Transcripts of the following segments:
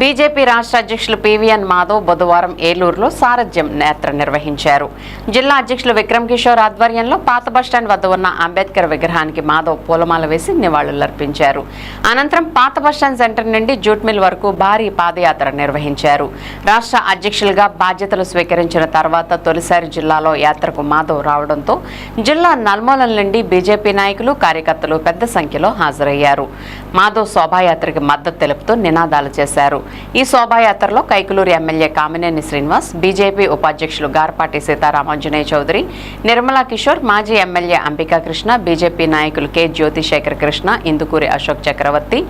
BJP రాష్ట్ర అధ్యక్షులు PVN Madhav బుధవారం ఏలూరులో సారథ్యం నేత్ర నిర్వహించారు. జిల్లా అధ్యక్షులు విక్రమ్ కిషోర్ ఆధ్వర్యంలో పాత బస్టాండ్ వద్ద ఉన్న అంబేద్కర్ విగ్రహానికి మాధవ్ పూలమాల వేసి నివాళులర్పించారు. అనంతరం పాత బస్టాండ్ సెంటర్ నుండి జూట్ మిల్ వరకు భారీ పాదయాత్ర నిర్వహించారు. రాష్ట్ర అధ్యక్షులుగా బాధ్యతలు స్వీకరించిన తర్వాత తొలిసారి జిల్లాలో యాత్రకు మాధవ్ రావడంతో జిల్లా నల్మూలల నుండి బీజేపీ నాయకులు కార్యకర్తలు పెద్ద సంఖ్యలో హాజరయ్యారు. మాధవ్ శోభాయాత్రకి మద్దతు తెలుపుతూ నినాదాలు చేశారు. ఈ శోభాయాత్రలో కైకులూరు ఎమ్మెల్యే కామినేని శ్రీనివాస్ బీజేపీ ఉపాధ్యక్షులు గార్పాటి సీతారామాంజనేయ చౌదరి నిర్మలా కిషోర్ మాజీ ఎమ్మెల్యే అంబికా కృష్ణ బీజేపీ నాయకులు కె. జ్యోతిశేఖర్ కృష్ణ ఇందుకూరి అశోక్ చక్రవర్తి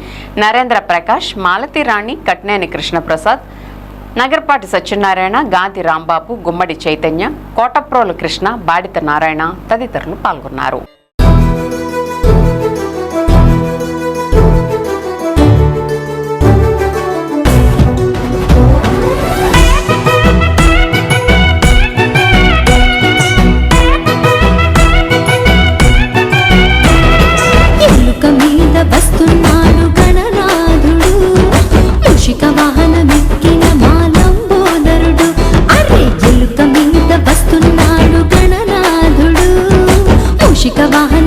నరేంద్ర ప్రకాష్ మాలతి రాణి కట్నేని కృష్ణప్రసాద్ నగర్పాటి సత్యనారాయణ గాంధీ రాంబాబు గుమ్మడి చైతన్య కోటప్రోలు కృష్ణ బాడిత నారాయణ తదితరులు పాల్గొన్నారు. వస్తున్నాడు గణనాథుడు. మూషిక వాహన